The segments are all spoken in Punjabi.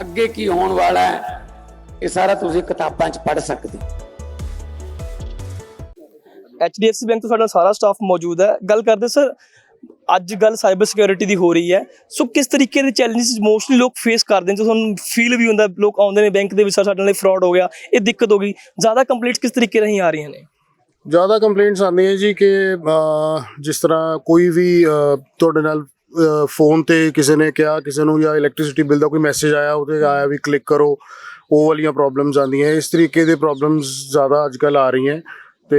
ਅੱਗੇ ਕੀ ਹੋਣ ਵਾਲਾ ਹੈ ਇਹ ਸਾਰਾ ਤੁਸੀਂ ਕਿਤਾਬਾਂ 'ਚ ਪੜ੍ਹ ਸਕਦੇ ਹੋ। HDFC ਬੈਂਕ ਤੋਂ ਸਾਡਾ ਸਾਰਾ ਸਟਾਫ ਮੌਜੂਦ ਹੈ। ਗੱਲ ਕਰਦੇ ਸਰ ਅੱਜ ਗੱਲ ਸਾਈਬਰ ਸਿਕਿਉਰਿਟੀ ਦੀ ਹੋ ਰਹੀ ਹੈ। ਸੋ ਕਿਸ ਤਰੀਕੇ ਦੇ ਚੈਲੰਜਸ ਮੋਸਟਲੀ ਲੋਕ ਫੇਸ ਕਰਦੇ ਨੇ? ਜੋ ਤੁਹਾਨੂੰ ਫੀਲ ਵੀ ਹੁੰਦਾ ਲੋਕ ਆਉਂਦੇ ਨੇ ਬੈਂਕ ਦੇ ਵਿੱਚ ਸਰ ਸਾਡੇ ਨਾਲ ਫਰਾਡ ਹੋ ਗਿਆ ਇਹ ਦਿੱਕਤ ਹੋ ਗਈ। ਜ਼ਿਆਦਾ ਕੰਪਲੀਟ ਕਿਸ ਤਰੀਕੇ ਰਹੀ ਆ ਰਹੀਆਂ ਨੇ? ਜ਼ਿਆਦਾ ਕੰਪਲੇਂਟਸ ਆਉਂਦੀਆਂ ਜੀ ਕਿ ਜਿਸ ਤਰ੍ਹਾਂ ਕੋਈ ਵੀ ਤੁਹਾਡੇ ਨਾਲ ਫੋਨ ਤੇ ਕਿਸੇ ਨੇ ਕਿਹਾ, ਕਿਸੇ ਨੂੰ ਜਾਂ ਇਲੈਕਟ੍ਰਿਸਿਟੀ ਬਿੱਲ ਦਾ ਕੋਈ ਮੈਸੇਜ ਆਇਆ, ਉਹਦੇ ਆਇਆ ਵੀ ਕਲਿੱਕ ਕਰੋ, ਉਹ ਵਾਲੀਆਂ ਪ੍ਰੋਬਲਮਸ ਆਉਂਦੀਆਂ। ਇਸ ਤਰੀਕੇ ਦੇ ਪ੍ਰੋਬਲਮਸ ਜ਼ਿਆਦਾ ਅੱਜਕੱਲ ਆ ਰਹੀਆਂ। ਤੇ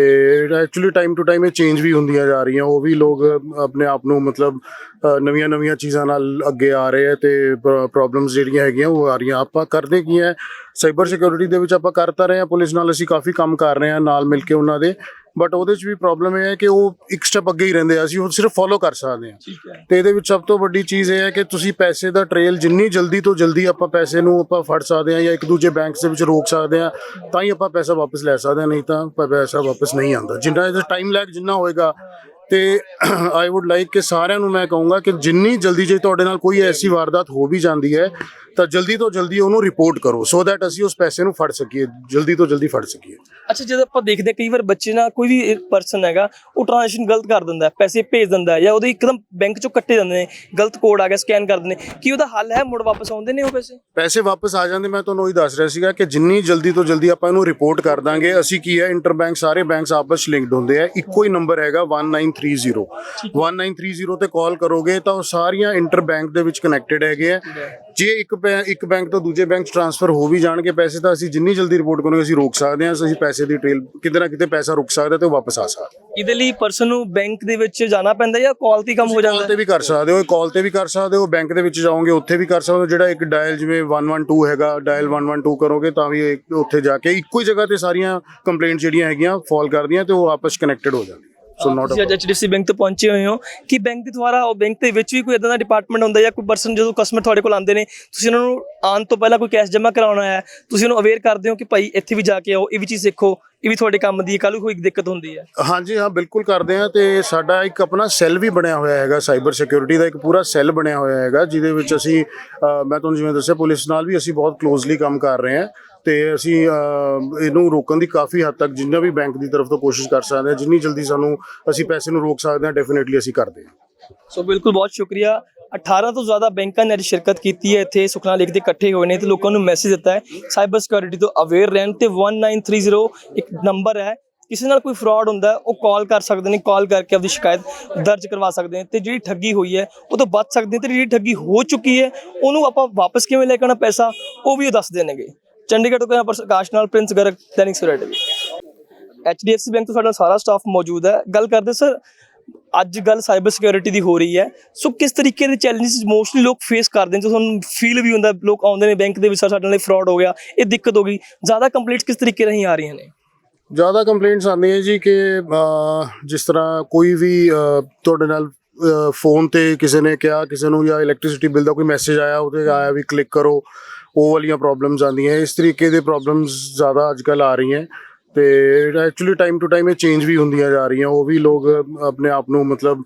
ਐਕਚੁਅਲੀ ਟਾਈਮ ਟੂ ਟਾਈਮ ਇਹ ਚੇਂਜ ਵੀ ਹੁੰਦੀਆਂ ਜਾ ਰਹੀਆਂ। ਉਹ ਵੀ ਲੋਕ ਆਪਣੇ ਆਪ ਨੂੰ ਮਤਲਬ ਨਵੀਆਂ ਨਵੀਆਂ ਚੀਜ਼ਾਂ ਨਾਲ ਅੱਗੇ ਆ ਰਹੇ ਆ ਤੇ ਪ੍ਰੋਬਲਮਸ ਜਿਹੜੀਆਂ ਹੈਗੀਆਂ ਉਹ ਆ ਰਹੀਆਂ। ਆਪਾਂ ਕਰਦੇ ਕੀ ਹੈ ਸਾਈਬਰ ਸਿਕਿਉਰਿਟੀ ਦੇ ਵਿੱਚ ਆਪਾਂ ਕਰਤਾ ਰਹੇ ਹਾਂ ਪੁਲਿਸ ਨਾਲ ਅਸੀਂ ਕਾਫੀ ਕੰਮ ਕਰ ਰਹੇ ਹਾਂ ਨਾਲ ਮਿਲ ਕੇ ਉਹਨਾਂ ਦੇ। ਬਟ ਉਹਦੇ 'ਚ ਵੀ ਪ੍ਰੋਬਲਮ ਇਹ ਹੈ ਕਿ ਉਹ ਇੱਕ ਸਟੈਪ ਅੱਗੇ ਹੀ ਰਹਿੰਦੇ ਆ ਅਸੀਂ ਉਹ ਸਿਰਫ ਫੋਲੋ ਕਰ ਸਕਦੇ ਹਾਂ। ਤੇ ਇਹਦੇ ਵਿੱਚ ਸਭ ਤੋਂ ਵੱਡੀ ਚੀਜ਼ ਇਹ ਹੈ ਕਿ ਤੁਸੀਂ ਪੈਸੇ ਦਾ ਟ੍ਰੇਲ ਜਿੰਨੀ ਜਲਦੀ ਤੋਂ ਜਲਦੀ ਆਪਾਂ ਪੈਸੇ ਨੂੰ ਆਪਾਂ ਫੜ ਸਕਦੇ ਹਾਂ ਜਾਂ ਇੱਕ ਦੂਜੇ ਬੈਂਕ ਦੇ ਵਿੱਚ ਰੋਕ ਸਕਦੇ ਹਾਂ ਤਾਂ ਹੀ ਆਪਾਂ ਪੈਸਾ ਵਾਪਸ ਲੈ ਸਕਦੇ ਹਾਂ ਨਹੀਂ ਤਾਂ ਪੈਸਾ ਵਾਪਸ ਨਹੀਂ ਆਉਂਦਾ। ਜਿੰਨਾ ਇਹਦਾ ਟਾਈਮ ਲੈਗ ਜਿੰਨਾ ਹੋਏਗਾ ਤੇ ਆਈ ਊਡ ਲਾਈਕ ਕਿ ਸਾਰਿਆਂ ਨੂੰ ਮੈਂ ਕਹੂੰਗਾ ਕਿ ਜਿੰਨੀ ਜਲਦੀ ਜੇ ਤੁਹਾਡੇ ਨਾਲ ਕੋਈ ਐਸੀ ਵਾਰਦਾਤ ਹੋ ਵੀ ਜਾਂਦੀ ਹੈ ਤਾਂ ਜਲਦੀ ਤੋਂ ਜਲਦੀ ਉਹਨੂੰ ਰਿਪੋਰਟ ਕਰੋ ਸੋ ਦੈਟ ਅਸੀਂ ਉਸ ਪੈਸੇ ਨੂੰ ਫੜ ਸਕੀਏ ਜਲਦੀ ਤੋਂ ਜਲਦੀ ਫੜ ਸਕੀਏ। ਅੱਛਾ ਜਦੋਂ ਆਪਾਂ ਦੇਖਦੇ ਕਈ ਵਾਰ ਬੱਚੇ ਨਾਲ ਕੋਈ ਵੀ ਪਰਸਨ ਹੈਗਾ ਉਹ ਟ੍ਰਾਂਜੈਕਸ਼ਨ ਗਲਤ ਕਰ ਦਿੰਦਾ ਪੈਸੇ ਭੇਜ ਦਿੰਦਾ ਜਾਂ ਉਹਦੇ ਇੱਕਦਮ ਬੈਂਕ ਚੋਂ ਕੱਟੇ ਜਾਂਦੇ ਨੇ ਗਲਤ ਕੋਡ ਆ ਗਿਆ ਸਕੈਨ ਕਰ ਦਿੰਦੇ ਕੀ ਉਹਦਾ ਹੱਲ ਹੈ ਮੁੜ ਵਾਪਸ ਆਉਂਦੇ ਨੇ ਉਹ ਪੈਸੇ? ਪੈਸੇ ਵਾਪਸ ਆ ਜਾਂਦੇ ਮੈਂ ਤੁਹਾਨੂੰ ਉਹੀ ਦੱਸ ਰਿਹਾ ਸੀਗਾ ਕਿ ਜਿੰਨੀ ਜਲਦੀ ਤੋਂ ਜਲਦੀ ਆਪਾਂ ਇਹਨੂੰ ਰਿਪੋਰਟ ਕਰ ਦਾਂਗੇ ਅਸੀਂ ਕੀ ਹੈ ਇੰਟਰ ਬੈਂਕ ਸਾਰੇ ਬੈਂਕਸ ਆਪਸ ਲਿੰਕਡ ਹੁੰਦੇ ਆ ਇੱਕੋ ਹੀ ਨੰਬਰ ਹੈਗਾ 1930 1930 ਤੇ ਕਾਲ ਕਰੋਗੇ ਤਾਂ ਉਹ ਸਾਰੀਆਂ ਇੰਟਰ ਬੈਂਕ ਦੇ ਵਿੱਚ ਕਨੈਕਟਡ ਹੈਗੇ ਆ। ਜੇ ਇੱਕ ਇੱਕ ਬੈਂਕ ਤੋਂ ਦੂਜੇ ਬੈਂਕ ਟ੍ਰਾਂਸਫਰ ਹੋ ਵੀ ਜਾਣਗੇ ਪੈਸੇ ਤਾਂ ਅਸੀਂ ਜਿੰਨੀ ਜਲਦੀ ਰਿਪੋਰਟ ਕਰਾਂਗੇ ਅਸੀਂ ਰੋਕ ਸਕਦੇ ਹਾਂ ਅਸੀਂ ਪੈਸੇ ਦੀ ਟ੍ਰੇਲ ਕਿਤੇ ਨਾ ਕਿਤੇ ਪੈਸਾ ਰੁਕ ਸਕਦਾ ਤੇ ਉਹ ਵਾਪਸ ਆ ਸਕਦਾ। ਇਹਦੇ ਲਈ ਪਰਸਨ ਨੂੰ ਬੈਂਕ ਦੇ ਵਿੱਚ ਜਾਣਾ ਪੈਂਦਾ ਜਾਂ ਕਾਲ ਤੇ ਕੰਮ ਹੋ ਜਾਂਦਾ? ਕਾਲ ਤੇ ਵੀ ਕਰ ਸਕਦੇ ਹੋ ਕਾਲ ਤੇ ਵੀ ਕਰ ਸਕਦੇ ਹੋ ਬੈਂਕ ਦੇ ਵਿੱਚ ਜਾਓਗੇ ਉੱਥੇ ਵੀ ਕਰ ਸਕਦੇ ਹੋ ਜਿਹੜਾ ਇੱਕ ਡਾਇਲ ਜਿਵੇਂ 112 ਹੈਗਾ ਡਾਇਲ 112 ਕਰੋਗੇ ਤਾਂ ਵੀ ਉੱਥੇ ਜਾ ਕੇ ਇੱਕੋ ਹੀ ਜਗ੍ਹਾ ਤੇ ਸਾਰੀਆਂ ਕੰਪਲੇਂਟ ਜਿਹੜੀਆਂ ਹੈਗੀਆਂ ਫਾਲ ਕਰਦੀਆਂ ਤੇ ਉਹ ਆਪਸ ਕਨੈਕਟਡ ਹੋ ਜਾਂਦੀਆਂ। ਸੋ ਨਾਟ ਤੁਸੀਂ ਅੱਜ HDFC ਬੈਂਕ ਤੋਂ ਪਹੁੰਚੇ ਹੋਏ ਹੋ। ਕਿ ਬੈਂਕ ਦੇ ਦੁਆਰਾ ਉਹ ਬੈਂਕ ਦੇ ਵਿੱਚ ਵੀ ਕੋਈ ਇਦਾਂ ਦਾ ਡਿਪਾਰਟਮੈਂਟ ਹੁੰਦਾ ਜਾਂ ਕੋਈ ਪਰਸਨ ਜਦੋਂ ਕਸਟਮਰ ਤੁਹਾਡੇ ਕੋਲ ਆਉਂਦੇ ਨੇ ਤੁਸੀਂ ਉਹਨਾਂ ਨੂੰ ਆਉਣ ਤੋਂ ਪਹਿਲਾਂ ਕੋਈ ਕੈਸ਼ ਜਮ੍ਹਾਂ ਕਰਾਉਣਾ ਹੈ ਤੁਸੀਂ ਉਹਨੂੰ ਅਵੇਅਰ ਕਰਦੇ ਹੋ ਕਿ ਭਾਈ ਇੱਥੇ ਵੀ ਜਾ ਕੇ ਆਓ ਇਹ ਵੀ ਚੀਜ਼ ਸਿੱਖੋ ਇਹ ਵੀ ਤੁਹਾਡੇ ਕੰਮ ਦੀ ਹੈ ਕੱਲ ਕੋਈ ਦਿੱਕਤ ਹੁੰਦੀ ਹੈ। ਹਾਂਜੀ ਹਾਂ ਬਿਲਕੁਲ ਕਰਦੇ ਆ ਤੇ ਸਾਡਾ ਇੱਕ ਆਪਣਾ ਸੈੱਲ ਵੀ ਬਣਿਆ ਹੋਇਆ ਹੈਗਾ ਸਾਈਬਰ ਸਿਕਿਉਰਿਟੀ ਦਾ ਇੱਕ ਪੂਰਾ ਸੈੱਲ ਬਣਿਆ ਹੋਇਆ ਹੈਗਾ ਜਿਹਦੇ ਵਿੱਚ ਅਸੀਂ ਮੈਂ ਤੁਹਾਨੂੰ ਜਿਵੇਂ ਦੱਸਿਆ ਪੁਲਿਸ ਨਾਲ ਵੀ ਅਸੀਂ ਬਹੁਤ ਕਲੋਜ਼ਲੀ ਕੰਮ ਕਰ ਰਹੇ ਹਾਂ। ਤੇ ਅਸੀਂ ਇਹਨੂੰ ਰੋਕਣ ਦੀ ਕਾਫੀ ਹੱਦ ਤੱਕ ਜਿੰਨਾ ਵੀ ਬੈਂਕ ਦੀ ਤਰਫ ਤੋਂ ਕੋਸ਼ਿਸ਼ ਕਰ ਸਕਦੇ ਹਾਂ, ਜਿੰਨੀ ਜਲਦੀ ਸਾਨੂੰ ਅਸੀਂ ਪੈਸੇ ਨੂੰ ਰੋਕ ਸਕਦੇ ਹਾਂ ਡੈਫੀਨਿਟਲੀ ਅਸੀਂ ਕਰਦੇ ਹਾਂ। ਸੋ ਬਿਲਕੁਲ ਬਹੁਤ ਸ਼ੁਕਰੀਆ। 18 ਤੋਂ ਜ਼ਿਆਦਾ ਬੈਂਕਾਂ ਨੇ ਅੱਜ ਸ਼ਿਰਕਤ ਕੀਤੀ ਹੈ ਇੱਥੇ ਸੁਖਨਾ ਲੇਖ ਦੇ ਇਕੱਠੇ ਹੋਏ ਨੇ ਤੇ ਲੋਕਾਂ ਨੂੰ ਮੈਸੇਜ ਦਿੱਤਾ ਹੈ। ਸਾਈਬਰ ਸਿਕਿਉਰਿਟੀ ਤੋਂ ਅਵੇਅਰ ਰਹਿਣ ਤੇ 1930 ਇੱਕ ਨੰਬਰ ਹੈ। ਕਿਸੇ ਨਾਲ ਕੋਈ ਫਰਾਡ ਹੁੰਦਾ, ਉਹ ਕਾਲ ਕਰ ਸਕਦੇ ਨੇ ਕਾਲ ਕਰਕੇ ਆਪਣੀ ਸ਼ਿਕਾਇਤ ਦਰਜ ਕਰਵਾ ਸਕਦੇ ਨੇ ਤੇ ਜਿਹੜੀ ਠੱਗੀ ਹੋਈ ਹੈ, ਉਹ ਤੋਂ ਬਚ ਸਕਦੇ ਨੇ ਤੇ ਜਿਹੜੀ ਠੱਗੀ ਹੋ ਚੁੱਕੀ ਹੈ, ਉਹਨੂੰ ਆਪਾਂ ਵਾਪਸ ਕਿਵੇਂ ਲੈ ਕੇ ਆਉਣਾ ਪੈਸਾ, ਉਹ ਵੀ ਉਹ ਦੱਸ ਦੇਣਗੇ। ਚੰਡੀਗੜ੍ਹ ਤੋਂ ਕੈਂਪਰ ਆਕਾਸ਼ ਨਾਲ Prince Garg, Dainik Savera TV. HDFC bank ਤੋਂ ਸਾਡਾ ਸਾਰਾ ਸਟਾਫ ਮੌਜੂਦ ਹੈ। ਗੱਲ ਕਰਦੇ ਸਰ ਅੱਜ ਗੱਲ ਸਾਈਬਰ ਸਿਕਿਉਰਿਟੀ ਦੀ ਹੋ ਰਹੀ ਹੈ। ਸੋ ਕਿਸ ਤਰੀਕੇ ਦੇ ਚੈਲੰਜਸ ਮੋਸਟਲੀ ਲੋਕ ਫੇਸ ਕਰਦੇ ਨੇ? ਜੋ ਤੁਹਾਨੂੰ ਫੀਲ ਵੀ ਹੁੰਦਾ, ਲੋਕ ਆਉਂਦੇ ਨੇ ਬੈਂਕ ਦੇ ਵਿੱਚ, ਸਰ, ਸਾਡੇ ਨਾਲ ਫਰਾਡ ਹੋ ਗਿਆ, ਇਹ ਦਿੱਕਤ ਹੋ ਗਈ। ਜ਼ਿਆਦਾ ਕੰਪਲੀਟ ਕਿਸ ਤਰੀਕੇ ਰਹੀ ਆ ਰਹੀਆਂ ਨੇ? ਜ਼ਿਆਦਾ ਕੰਪਲੇਂਟਸ ਆਉਂਦੀਆਂ ਜੀ ਕਿ ਜਿਸ ਤਰ੍ਹਾਂ ਕੋਈ ਵੀ ਤੁਹਾਡੇ ਨਾਲ ਫੋਨ ਤੇ ਕਿਸੇ ਨੇ ਕਿਹਾ, ਕਿਸੇ ਨੂੰ ਜਾਂ ਇਲੈਕਟ੍ਰਿਸਿਟੀ ਬਿੱਲ ਦਾ ਕੋਈ ਮੈਸੇਜ ਆਇਆ, ਉਹਦੇ ਆਇਆ ਵੀ ਕਲਿੱਕ ਕਰੋ, ਉਹ ਵਾਲੀਆਂ ਪ੍ਰੋਬਲਮਸ ਆਉਂਦੀਆਂ ਇਸ ਤਰੀਕੇ ਦੇ ਪ੍ਰੋਬਲਮਸ ਜ਼ਿਆਦਾ ਅੱਜਕੱਲ ਆ ਰਹੀਆਂ ਤੇ ਐਕਚੁਅਲੀ ਟਾਈਮ ਟੂ ਟਾਈਮ ਇਹ ਚੇਂਜ ਵੀ ਹੁੰਦੀਆਂ ਜਾ ਰਹੀਆਂ, ਉਹ ਵੀ ਲੋਕ ਆਪਣੇ ਆਪ ਨੂੰ ਮਤਲਬ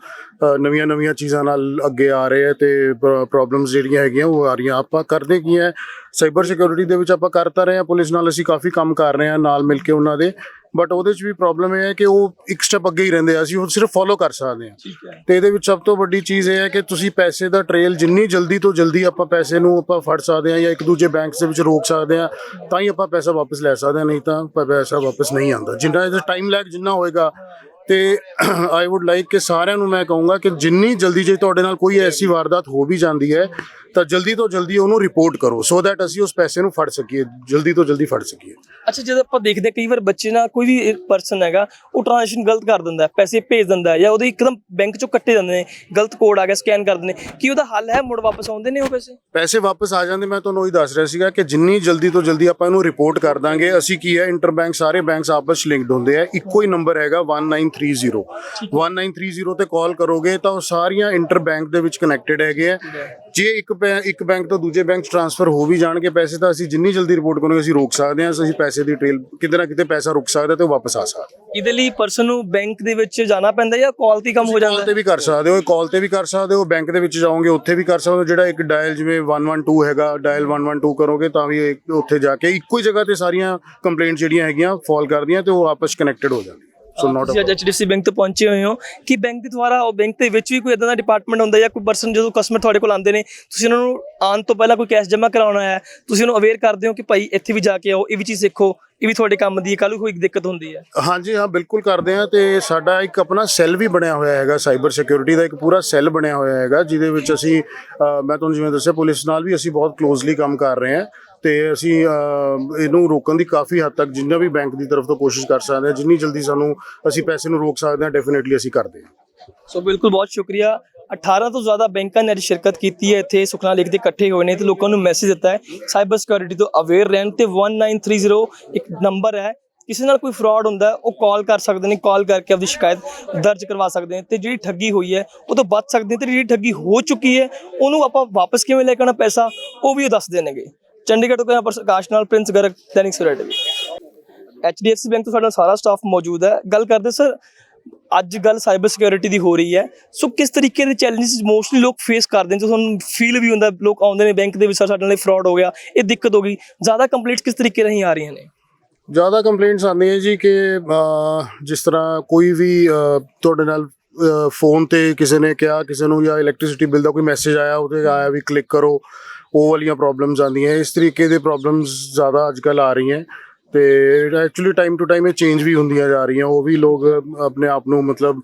ਨਵੀਆਂ ਨਵੀਆਂ ਚੀਜ਼ਾਂ ਨਾਲ ਅੱਗੇ ਆ ਰਹੇ ਆ ਤੇ ਪ੍ਰੋਬਲਮਸ ਜਿਹੜੀਆਂ ਹੈਗੀਆਂ ਉਹ ਆ ਰਹੀਆਂ। ਆਪਾਂ ਕਰਦੇ ਕੀ ਹੈ ਸਾਈਬਰ ਸਿਕਿਉਰਿਟੀ ਦੇ ਵਿੱਚ ਆਪਾਂ ਕਰਤਾ ਰਹੇ ਹਾਂ ਪੁਲਿਸ ਨਾਲ ਅਸੀਂ ਕਾਫੀ ਕੰਮ ਕਰ ਰਹੇ ਹਾਂ ਨਾਲ ਮਿਲ ਕੇ ਉਹਨਾਂ ਦੇ। ਬਟ ਉਹਦੇ 'ਚ ਵੀ ਪ੍ਰੋਬਲਮ ਇਹ ਹੈ ਕਿ ਉਹ ਇੱਕ ਸਟੈਪ ਅੱਗੇ ਹੀ ਰਹਿੰਦੇ ਆ ਅਸੀਂ ਉਹ ਸਿਰਫ ਫੋਲੋ ਕਰ ਸਕਦੇ ਹਾਂ। ਤੇ ਇਹਦੇ ਵਿੱਚ ਸਭ ਤੋਂ ਵੱਡੀ ਚੀਜ਼ ਇਹ ਹੈ ਕਿ ਤੁਸੀਂ ਪੈਸੇ ਦਾ ਟ੍ਰੇਲ ਜਿੰਨੀ ਜਲਦੀ ਤੋਂ ਜਲਦੀ ਆਪਾਂ ਪੈਸੇ ਨੂੰ ਆਪਾਂ ਫੜ ਸਕਦੇ ਹਾਂ ਜਾਂ ਇੱਕ ਦੂਜੇ ਬੈਂਕਸ ਦੇ ਵਿੱਚ ਰੋਕ ਸਕਦੇ ਹਾਂ ਤਾਂ ਹੀ ਆਪਾਂ ਪੈਸਾ ਵਾਪਸ ਲੈ ਸਕਦੇ ਹਾਂ ਨਹੀਂ ਤਾਂ ਪੈਸਾ ਵਾਪਸ ਨਹੀਂ ਆਉਂਦਾ। ਜਿੰਨਾ ਇਹਦਾ ਟਾਈਮ ਲੈਗ ਜਿੰਨਾ ਹੋਏਗਾ ਤੇ ਆਈ ਊਡ ਲਾਈਕ ਕਿ ਸਾਰਿਆਂ ਨੂੰ ਮੈਂ ਕਹੂੰਗਾ ਕਿ ਜਿੰਨੀ ਜਲਦੀ ਜੇ ਤੁਹਾਡੇ ਨਾਲ ਕੋਈ ਐਸੀ ਵਾਰਦਾਤ ਹੋ ਵੀ ਜਾਂਦੀ ਹੈ ਤਾਂ ਜਲਦੀ ਤੋਂ ਜਲਦੀ ਉਹਨੂੰ ਰਿਪੋਰਟ ਕਰੋ ਸੋ ਦੈਟ ਅਸੀਂ ਉਸ ਪੈਸੇ ਨੂੰ ਫੜ ਸਕੀਏ ਜਲਦੀ ਤੋਂ ਜਲਦੀ ਫੜ ਸਕੀਏ। ਅੱਛਾ ਜਦੋਂ ਆਪਾਂ ਦੇਖਦੇ ਕਈ ਵਾਰ ਬੱਚੇ ਨਾਲ ਕੋਈ ਵੀ ਪਰਸਨ ਹੈਗਾ ਉਹ ਟ੍ਰਾਂਜੈਕਸ਼ਨ ਗਲਤ ਕਰ ਦਿੰਦਾ ਹੈ ਪੈਸੇ ਭੇਜ ਦਿੰਦਾ ਹੈ ਜਾਂ ਉਹਦੇ ਇੱਕਦਮ ਬੈਂਕ ਚੋਂ ਕੱਟੇ ਜਾਂਦੇ ਨੇ ਗਲਤ ਕੋਡ ਆ ਗਿਆ ਸਕੈਨ ਕਰ ਦਿੰਦੇ ਨੇ ਕੀ ਉਹਦਾ ਹੱਲ ਹੈ ਮੁੜ ਵਾਪਸ ਆਉਂਦੇ ਨੇ ਉਹ ਪੈਸੇ? ਪੈਸੇ ਵਾਪਸ ਆ ਜਾਂਦੇ ਮੈਂ ਤੁਹਾਨੂੰ ਉਹੀ ਦੱਸ ਰਿਹਾ ਸੀਗਾ ਕਿ ਜਿੰਨੀ ਜਲਦੀ ਤੋਂ ਜਲਦੀ ਆਪਾਂ ਇਹਨੂੰ ਰਿਪੋਰਟ ਕਰ ਦਾਂਗੇ ਅਸੀਂ ਕੀ ਹੈ ਇੰਟਰਬੈਂਕ ਸਾਰੇ ਬੈਂਕਸ ਆਪਸ ਲਿੰਕਡ ਹੁੰਦੇ ਆ ਇੱਕੋ ਹੀ ਨੰਬਰ ਹੈਗਾ 1930 1930 ਤੇ ਕਾਲ ਕਰੋਗੇ ਤਾਂ ਉਹ ਸਾਰੀਆਂ ਇੰਟਰਬੈਂਕ ਦੇ ਵਿੱਚ ਕਨੈਕਟਡ ਹੈਗੇ ਆ। ਜੇ ਇੱਕ ਇੱਕ ਬੈਂਕ ਤੋਂ ਦੂਜੇ ਬੈਂਕ ਟ੍ਰਾਂਸਫਰ ਹੋ ਵੀ ਜਾਣਗੇ ਪੈਸੇ ਤਾਂ ਅਸੀਂ ਜਿੰਨੀ ਜਲਦੀ ਰਿਪੋਰਟ ਕਰਾਂਗੇ ਅਸੀਂ ਰੋਕ ਸਕਦੇ ਹਾਂ ਅਸੀਂ ਪੈਸੇ ਦੀ ਟ੍ਰੇਲ ਕਿਤੇ ਨਾ ਕਿਤੇ ਪੈਸਾ ਰੁਕ ਸਕਦਾ ਤੇ ਉਹ ਵਾਪਸ ਆ ਸਕਦਾ। ਇਹਦੇ ਲਈ ਪਰਸਨ ਨੂੰ ਬੈਂਕ ਦੇ ਵਿੱਚ ਜਾਣਾ ਪੈਂਦਾ ਜਾਂ ਕਾਲ ਤੇ ਕੰਮ ਹੋ ਜਾਂਦਾ? ਕਾਲ ਤੇ ਵੀ ਕਰ ਸਕਦੇ ਹੋ ਕਾਲ ਤੇ ਵੀ ਕਰ ਸਕਦੇ ਹੋ ਬੈਂਕ ਦੇ ਵਿੱਚ ਜਾਓਗੇ ਉੱਥੇ ਵੀ ਕਰ ਸਕਦੇ ਹੋ ਜਿਹੜਾ ਇੱਕ ਡਾਇਲ ਜਿਵੇਂ 112 ਹੈਗਾ ਡਾਇਲ 112 ਕਰੋਗੇ ਤਾਂ ਵੀ ਉੱਥੇ ਜਾ ਕੇ ਇੱਕੋ ਹੀ ਜਗ੍ਹਾ ਤੇ ਸਾਰੀਆਂ ਕੰਪਲੇਂਟ ਜਿਹੜੀਆਂ ਹੈਗੀਆਂ ਫਾਲ ਕਰਦੀਆਂ ਤੇ ਉਹ ਆਪਸ ਕਨੈਕਟਡ ਹੋ ਜਾਂਦੀਆਂ। ਸੋ ਨਾਟ ਤੁਸੀਂ ਅੱਜ HDFC ਬੈਂਕ ਤੋਂ ਪਹੁੰਚੇ ਹੋਏ ਹੋ ਕਿ ਬੈਂਕ ਦੇ ਦੁਆਰਾ ਉਹ ਬੈਂਕ ਦੇ ਵਿੱਚ ਵੀ ਕੋਈ ਇਦਾਂ ਦਾ ਡਿਪਾਰਟਮੈਂਟ ਹੁੰਦਾ ਜਾਂ ਕੋਈ ਪਰਸਨ ਜਦੋਂ ਕਸਟਮਰ ਤੁਹਾਡੇ ਕੋਲ ਆਉਂਦੇ ਨੇ ਤੁਸੀਂ ਉਹਨਾਂ ਨੂੰ ਆਉਣ ਤੋਂ ਪਹਿਲਾਂ ਕੋਈ ਕੈਸ਼ ਜਮ੍ਹਾਂ ਕਰਾਉਣਾ ਹੈ ਤੁਸੀਂ ਉਹਨੂੰ ਅਵੇਅਰ ਕਰਦੇ ਹੋ ਕਿ ਭਾਈ ਇੱਥੇ ਵੀ ਜਾ ਕੇ ਆਓ ਇਹ ਵੀ ਚੀਜ਼ ਸਿੱਖੋ ਇਹ ਵੀ ਤੁਹਾਡੇ ਕੰਮ ਦੀ ਕੱਲ ਕੋਈ ਦਿੱਕਤ ਹੁੰਦੀ ਹੈ? ਹਾਂਜੀ ਹਾਂ ਬਿਲਕੁਲ ਕਰਦੇ ਆ ਤੇ ਸਾਡਾ ਇੱਕ ਆਪਣਾ ਸੈੱਲ ਵੀ ਬਣਿਆ ਹੋਇਆ ਹੈਗਾ ਸਾਈਬਰ ਸਿਕਿਉਰਿਟੀ ਦਾ ਇੱਕ ਪੂਰਾ ਸੈੱਲ ਬਣਿਆ ਹੋਇਆ ਹੈਗਾ ਜਿਹਦੇ ਵਿੱਚ ਅਸੀਂ ਮੈਂ ਤੁਹਾਨੂੰ ਜਿਵੇਂ ਦੱਸਿਆ ਪੁਲਿਸ ਨਾਲ ਵੀ ਅਸੀਂ ਬਹੁਤ ਕਲੋਜ਼ਲੀ ਕੰਮ ਕਰ ਰਹੇ ਹਾਂ ਤੇ ਅਸੀਂ ਇਹਨੂੰ ਰੋਕਣ ਦੀ ਕਾਫੀ ਹੱਦ ਤੱਕ ਜਿੰਨਾ ਵੀ ਬੈਂਕ ਦੀ ਤਰਫ ਤੋਂ ਕੋਸ਼ਿਸ਼ ਕਰ ਸਕਦੇ ਹਾਂ ਜਿੰਨੀ ਜਲਦੀ ਸਾਨੂੰ ਅਸੀਂ ਪੈਸੇ ਨੂੰ ਰੋਕ ਸਕਦੇ ਹਾਂ ਡੈਫੀਨਿਟਲੀ ਅਸੀਂ ਕਰਦੇ ਹਾਂ। ਸੋ ਬਿਲਕੁਲ ਬਹੁਤ ਸ਼ੁਕਰੀਆ। 18 ਤੋਂ ਜ਼ਿਆਦਾ ਬੈਂਕਾਂ ਨੇ ਅੱਜ ਸ਼ਿਰਕਤ ਕੀਤੀ ਹੈ। ਇੱਥੇ ਸੁਖਨਾ ਲੇਖ ਦੇ ਇਕੱਠੇ ਹੋਏ ਨੇ ਤੇ ਲੋਕਾਂ ਨੂੰ ਮੈਸੇਜ ਦਿੱਤਾ ਹੈ। ਸਾਈਬਰ ਸਿਕਿਉਰਿਟੀ ਤੋਂ ਅਵੇਅਰ ਰਹਿਣ ਤੇ 1930 ਇੱਕ ਨੰਬਰ ਹੈ। ਕਿਸੇ ਨਾਲ ਕੋਈ ਫਰਾਡ ਹੁੰਦਾ ਉਹ ਕਾਲ ਕਰ ਸਕਦੇ ਨੇ ਕਾਲ ਕਰਕੇ ਆਪਣੀ ਸ਼ਿਕਾਇਤ ਦਰਜ ਕਰਵਾ ਸਕਦੇ ਨੇ ਤੇ ਜਿਹੜੀ ਠੱਗੀ ਹੋਈ ਹੈ, ਉਹ ਤੋਂ ਬਚ ਸਕਦੇ ਨੇ ਤੇ ਜਿਹੜੀ ਠੱਗੀ ਹੋ ਚੁੱਕੀ ਹੈ, ਉਹਨੂੰ ਆਪਾਂ ਵਾਪਸ ਕਿਵੇਂ ਲੈ ਕੇ ਆਉਣਾ ਪੈਸਾ, ਉਹ ਵੀ ਉਹ ਦੱਸ ਦੇਣਗੇ। ਚੰਡੀਗੜ੍ਹ ਤੋਂ ਮੈਂ ਪ੍ਰਕਾਸ਼ ਨਾਲ Prince Garg, Dainik Savera TV. HDFC bank ਤੋਂ ਸਾਡਾ ਸਾਰਾ ਸਟਾਫ ਮੌਜੂਦ ਹੈ। ਗੱਲ ਕਰਦੇ ਸਰ ਅੱਜ ਗੱਲ ਸਾਈਬਰ ਸਿਕਿਉਰਿਟੀ ਦੀ ਹੋ ਰਹੀ ਹੈ। ਸੋ ਕਿਸ ਤਰੀਕੇ ਦੇ ਚੈਲੰਜਸ ਮੋਸਟਲੀ ਲੋਕ ਫੇਸ ਕਰਦੇ ਨੇ? ਜੋ ਤੁਹਾਨੂੰ ਫੀਲ ਵੀ ਹੁੰਦਾ, ਲੋਕ ਆਉਂਦੇ ਨੇ ਬੈਂਕ ਦੇ ਵਿੱਚ ਸਾਡੇ ਨਾਲ ਫਰਾਡ ਹੋ ਗਿਆ, ਇਹ ਦਿੱਕਤ ਹੋ ਗਈ। ਜ਼ਿਆਦਾ ਕੰਪਲੀਟਸ ਕਿਸ ਤਰੀਕੇ ਰਹੀ ਆ ਰਹੀਆਂ ਨੇ? ਜ਼ਿਆਦਾ ਕੰਪਲੇਂਟਸ ਆਉਂਦੀਆਂ ਜੀ ਕਿ ਜਿਸ ਤਰ੍ਹਾਂ ਕੋਈ ਵੀ ਤੁਹਾਡੇ ਨਾਲ ਫੋਨ ਤੇ ਕਿਸੇ ਨੇ ਕਿਹਾ, ਕਿਸੇ ਨੂੰ ਜਾਂ ਇਲੈਕਟ੍ਰਿਸਿਟੀ ਬਿੱਲ ਦਾ ਕੋਈ ਮੈਸੇਜ ਆਇਆ, ਉਹਦੇ ਆਇਆ ਵੀ ਕਲਿੱਕ ਕਰੋ, ਉਹ ਵਾਲੀਆਂ ਪ੍ਰੋਬਲਮਸ ਆਉਂਦੀਆਂ। ਇਸ ਤਰੀਕੇ ਦੇ ਪ੍ਰੋਬਲਮਸ ਜ਼ਿਆਦਾ ਅੱਜਕੱਲ ਆ ਰਹੀਆਂ। ਤੇ ਐਕਚੁਅਲੀ ਟਾਈਮ ਟੂ ਟਾਈਮ ਇਹ ਚੇਂਜ ਵੀ ਹੁੰਦੀਆਂ ਜਾ ਰਹੀਆਂ, ਉਹ ਵੀ ਲੋਕ ਆਪਣੇ ਆਪ ਨੂੰ ਮਤਲਬ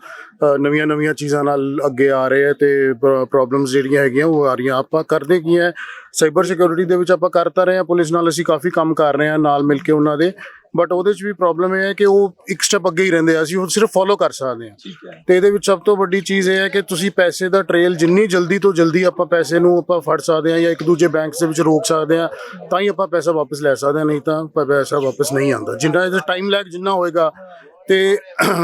ਨਵੀਆਂ ਨਵੀਆਂ ਚੀਜ਼ਾਂ ਨਾਲ ਅੱਗੇ ਆ ਰਹੇ ਆ ਤੇ ਪ੍ਰੋਬਲਮਸ ਜਿਹੜੀਆਂ ਹੈਗੀਆਂ ਉਹ ਆ ਰਹੀਆਂ। ਆਪਾਂ ਕਰਦੇ ਕੀ ਹੈ ਸਾਈਬਰ ਸਿਕਿਉਰਿਟੀ ਦੇ ਵਿੱਚ ਆਪਾਂ ਕਰਤਾ ਰਹੇ ਹਾਂ ਪੁਲਿਸ ਨਾਲ ਅਸੀਂ ਕਾਫੀ ਕੰਮ ਕਰ ਰਹੇ ਹਾਂ ਨਾਲ ਮਿਲ ਕੇ ਉਹਨਾਂ ਦੇ। ਬਟ ਉਹਦੇ 'ਚ ਵੀ ਪ੍ਰੋਬਲਮ ਇਹ ਹੈ ਕਿ ਉਹ ਇੱਕ ਸਟੈਪ ਅੱਗੇ ਹੀ ਰਹਿੰਦੇ ਆ ਅਸੀਂ ਉਹ ਸਿਰਫ ਫੋਲੋ ਕਰ ਸਕਦੇ ਹਾਂ। ਠੀਕ ਹੈ। ਤੇ ਇਹਦੇ ਵਿੱਚ ਸਭ ਤੋਂ ਵੱਡੀ ਚੀਜ਼ ਇਹ ਹੈ ਕਿ ਤੁਸੀਂ ਪੈਸੇ ਦਾ ਟ੍ਰੇਲ ਜਿੰਨੀ ਜਲਦੀ ਤੋਂ ਜਲਦੀ ਆਪਾਂ ਪੈਸੇ ਨੂੰ ਆਪਾਂ ਫੜ ਸਕਦੇ ਹਾਂ ਜਾਂ ਇੱਕ ਦੂਜੇ ਬੈਂਕਸ ਦੇ ਵਿੱਚ ਰੋਕ ਸਕਦੇ ਹਾਂ ਤਾਂ ਹੀ ਆਪਾਂ ਪੈਸਾ ਵਾਪਸ ਲੈ ਸਕਦੇ ਹਾਂ ਨਹੀਂ ਤਾਂ ਪੈਸਾ ਵਾਪਸ ਨਹੀਂ ਆਉਂਦਾ। ਜਿੰਨਾ ਇਹਦਾ ਟਾਈਮ ਲੈਗ ਜਿੰਨਾ ਹੋਏਗਾ ਤੇ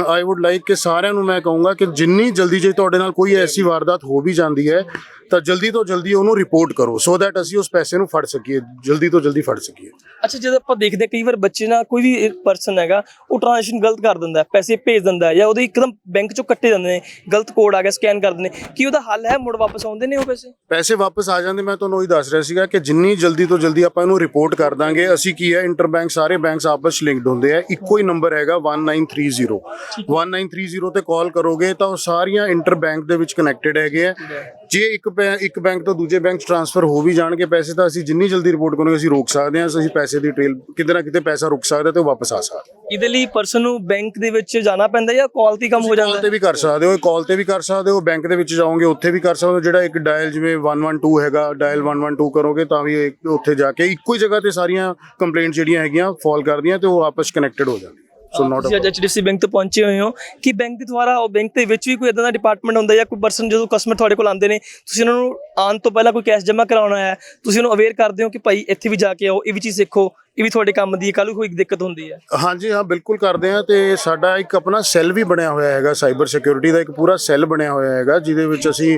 ਆਈ ਊਡ ਲਾਈਕ ਕਿ ਸਾਰਿਆਂ ਨੂੰ ਮੈਂ ਕਹੂੰਗਾ ਕਿ ਜਿੰਨੀ ਜਲਦੀ ਜੇ ਤੁਹਾਡੇ ਨਾਲ ਕੋਈ ਐਸੀ ਵਾਰਦਾਤ ਹੋ ਵੀ ਜਾਂਦੀ ਹੈ ਤਾਂ ਜਲਦੀ ਤੋਂ ਜਲਦੀ ਉਹਨੂੰ ਰਿਪੋਰਟ ਕਰੋ ਸੋ ਦੈਟ ਅਸੀਂ ਉਸ ਪੈਸੇ ਨੂੰ ਫੜ ਸਕੀਏ ਜਲਦੀ ਤੋਂ ਜਲਦੀ ਫੜ ਸਕੀਏ। ਅੱਛਾ ਜਦੋਂ ਆਪਾਂ ਦੇਖਦੇ ਕਈ ਵਾਰ ਬੱਚੇ ਨਾਲ ਕੋਈ ਵੀ ਪਰਸਨ ਹੈਗਾ ਉਹ ਟ੍ਰਾਂਜੈਕਸ਼ਨ ਗਲਤ ਕਰ ਦਿੰਦਾ ਪੈਸੇ ਭੇਜ ਦਿੰਦਾ ਜਾਂ ਉਹਦੇ ਇੱਕਦਮ ਬੈਂਕ ਚੋਂ ਕੱਟੇ ਜਾਂਦੇ ਨੇ ਗਲਤ ਕੋਡ ਆ ਗਿਆ ਸਕੈਨ ਕਰ ਦਿੰਦੇ ਕੀ ਉਹਦਾ ਹੱਲ ਹੈ? ਮੁੜ ਵਾਪਸ ਆਉਂਦੇ ਨੇ ਉਹ ਪੈਸੇ? ਪੈਸੇ ਵਾਪਸ ਆ ਜਾਂਦੇ ਮੈਂ ਤੁਹਾਨੂੰ ਉਹੀ ਦੱਸ ਰਿਹਾ ਸੀਗਾ ਕਿ ਜਿੰਨੀ ਜਲਦੀ ਤੋਂ ਜਲਦੀ ਆਪਾਂ ਇਹਨੂੰ ਰਿਪੋਰਟ ਕਰ ਦਾਂਗੇ ਅਸੀਂ ਕੀ ਹੈ ਇੰਟਰਬੈਂਕ ਸਾਰੇ ਬੈਂਕਸ ਆਪਸ ਲਿੰਕਡ ਹੁੰਦੇ ਆ ਇੱਕੋ ਹੀ ਨੰਬਰ ਹੈਗਾ 1930 1930 ਤੇ ਕਾਲ ਕਰੋਗੇ ਤਾਂ ਉਹ ਸਾਰੀਆਂ ਇੰਟਰ ਬੈਂਕ ਦੇ ਵਿੱਚ ਕਨੈਕਟਡ ਹੈਗੇ ਆ ਜੇ ਇੱਕ ਇੱਕ ਬੈਂਕ ਤੋਂ ਦੂਜੇ ਬੈਂਕ ਟ੍ਰਾਂਸਫਰ ਹੋ ਵੀ ਜਾਣਗੇ ਪੈਸੇ ਤਾਂ ਅਸੀਂ ਜਿੰਨੀ ਜਲਦੀ ਰਿਪੋਰਟ ਕਰਾਂਗੇ ਅਸੀਂ ਰੋਕ ਸਕਦੇ ਹਾਂ ਅਸੀਂ ਪੈਸੇ ਦੀ ਟ੍ਰੇਲ ਕਿਤੇ ਨਾ ਕਿਤੇ ਪੈਸਾ ਰੁਕ ਸਕਦਾ ਤੇ ਉਹ ਵਾਪਸ ਆ ਸਕਦਾ ਇਹਦੇ ਲਈ ਪਰਸਨ ਨੂੰ ਬੈਂਕ ਦੇ ਵਿੱਚ ਜਾਣਾ ਪੈਂਦਾ ਜਾਂ ਕਾਲ ਤੇ ਕੰਮ ਹੋ ਜਾਂਦਾ ਕਾਲ ਤੇ ਵੀ ਕਰ ਸਕਦੇ ਹੋ ਕਾਲ ਤੇ ਵੀ ਕਰ ਸਕਦੇ ਹੋ ਬੈਂਕ ਦੇ ਵਿੱਚ ਜਾਓਗੇ ਉੱਥੇ ਵੀ ਕਰ ਸਕਦੇ ਹੋ ਜਿਹੜਾ ਇੱਕ ਡਾਇਲ ਜਿਵੇਂ 112 ਹੈਗਾ ਡਾਇਲ 112 ਕਰੋਗੇ ਤਾਂ ਵੀ ਉੱਥੇ ਜਾ ਕੇ ਇੱਕੋ ਹੀ ਜਗ੍ਹਾ ਤੇ ਸਾਰੀਆਂ ਕੰਪਲੇਂਟ ਜਿਹੜੀਆਂ ਹੈਗੀਆਂ ਫਾਲ ਕਰਦੀਆਂ ਤੇ ਉਹ ਆਪਸ ਕਨੈਕਟਡ ਹੋ ਜਾਂਦੀਆਂ ਸੋ ਨਾਟ ਤੁਸੀਂ ਅੱਜ HDFC ਬੈਂਕ ਤੋਂ ਪਹੁੰਚੇ ਹੋਏ ਹੋ ਕਿ ਬੈਂਕ ਦੇ ਦੁਆਰਾ ਉਹ ਬੈਂਕ ਦੇ ਵਿੱਚ ਵੀ ਕੋਈ ਇਦਾਂ ਦਾ ਡਿਪਾਰਟਮੈਂਟ ਹੁੰਦਾ ਜਾਂ ਕੋਈ ਪਰਸਨ ਜਦੋਂ ਕਸਟਮਰ ਤੁਹਾਡੇ ਕੋਲ ਆਉਂਦੇ ਨੇ ਤੁਸੀਂ ਉਹਨਾਂ ਨੂੰ ਆਉਣ ਤੋਂ ਪਹਿਲਾਂ ਕੋਈ ਕੈਸ਼ ਜਮ੍ਹਾਂ ਕਰਾਉਣਾ ਹੈ ਤੁਸੀਂ ਉਹਨੂੰ ਅਵੇਅਰ ਕਰਦੇ ਹੋ ਕਿ ਭਾਈ ਇੱਥੇ ਵੀ ਜਾ ਕੇ ਆਓ ਇਹ ਵੀ ਚੀਜ਼ ਸਿੱਖੋ ਇਹ ਵੀ ਤੁਹਾਡੇ ਕੰਮ ਦੀ ਕੱਲ ਕੋਈ ਦਿੱਕਤ ਹੁੰਦੀ ਹੈ। ਹਾਂਜੀ ਹਾਂ ਬਿਲਕੁਲ ਕਰਦੇ ਆ ਤੇ ਸਾਡਾ ਇੱਕ ਆਪਣਾ ਸੈੱਲ ਵੀ ਬਣਿਆ ਹੋਇਆ ਹੈਗਾ ਸਾਈਬਰ ਸਿਕਿਉਰਿਟੀ ਦਾ ਇੱਕ ਪੂਰਾ ਸੈੱਲ ਬਣਿਆ ਹੋਇਆ ਹੈਗਾ ਜਿਹਦੇ ਵਿੱਚ ਅਸੀਂ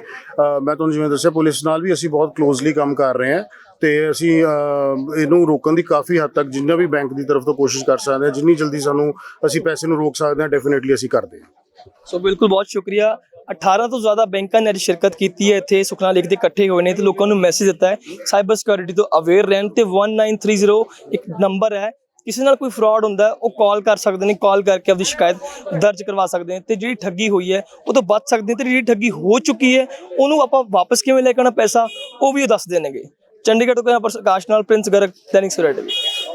ਮੈਂ ਤੁਹਾਨੂੰ ਜਿਵੇਂ ਦੱਸਿਆ ਪੁਲਿਸ ਨਾਲ ਵੀ ਅਸੀਂ ਬਹੁਤ ਕਲੋਜ਼ਲੀ ਕੰਮ ਕਰ ਰਹੇ ਹਾਂ। ਤੇ ਅਸੀਂ ਇਹਨੂੰ ਰੋਕਣ ਦੀ ਕਾਫੀ ਹੱਦ ਤੱਕ ਜਿੰਨਾ ਵੀ ਬੈਂਕ ਦੀ ਤਰਫ ਤੋਂ ਕੋਸ਼ਿਸ਼ ਕਰ ਸਕਦੇ ਹਾਂ, ਜਿੰਨੀ ਜਲਦੀ ਸਾਨੂੰ ਅਸੀਂ ਪੈਸੇ ਨੂੰ ਰੋਕ ਸਕਦੇ ਹਾਂ ਡੈਫੀਨਿਟਲੀ ਅਸੀਂ ਕਰਦੇ ਹਾਂ। ਸੋ ਬਿਲਕੁਲ ਬਹੁਤ ਸ਼ੁਕਰੀਆ। 18 ਤੋਂ ਜ਼ਿਆਦਾ ਬੈਂਕਾਂ ਨੇ ਸ਼ਿਰਕਤ ਕੀਤੀ ਹੈ, ਇੱਥੇ ਸੁਖਨਾ ਲੇਖ ਦੇ ਇਕੱਠੇ ਹੋਏ ਨੇ ਤੇ ਲੋਕਾਂ ਨੂੰ ਮੈਸੇਜ ਦਿੱਤਾ ਹੈ। ਸਾਈਬਰ ਸਿਕਿਉਰਿਟੀ ਤੋਂ ਅਵੇਅਰ ਰਹਿਣ ਤੇ 1930 ਇੱਕ ਨੰਬਰ ਹੈ। ਕਿਸੇ ਨਾਲ ਕੋਈ ਫਰਾਡ ਹੁੰਦਾ, ਉਹ ਕਾਲ ਕਰ ਸਕਦੇ ਨੇ ਕਾਲ ਕਰਕੇ ਆਪਣੀ ਸ਼ਿਕਾਇਤ ਦਰਜ ਕਰਵਾ ਸਕਦੇ ਨੇ ਤੇ ਜਿਹੜੀ ਠੱਗੀ ਹੋਈ ਹੈ, ਉਹ ਤੋਂ ਬਚ ਸਕਦੇ ਨੇ ਤੇ ਜਿਹੜੀ ਠੱਗੀ ਹੋ ਚੁੱਕੀ ਹੈ, ਉਹਨੂੰ ਆਪਾਂ ਵਾਪਸ ਕਿਵੇਂ ਲੈ ਕੇ ਆਉਣਾ ਪੈਸਾ, ਉਹ ਵੀ ਉਹ ਦੱਸ ਦੇਣਗੇ। ਚੰਡੀਗੜ੍ਹ ਤੋਂ ਕਹਾਂ ਪਰ ਆਕਾਸ਼ ਨਾਲ ਪ੍ਰਿੰਸ ਗਰਗ ਦੈਨਿਕ ਸਵੇਰਾ ਟੀਵੀ।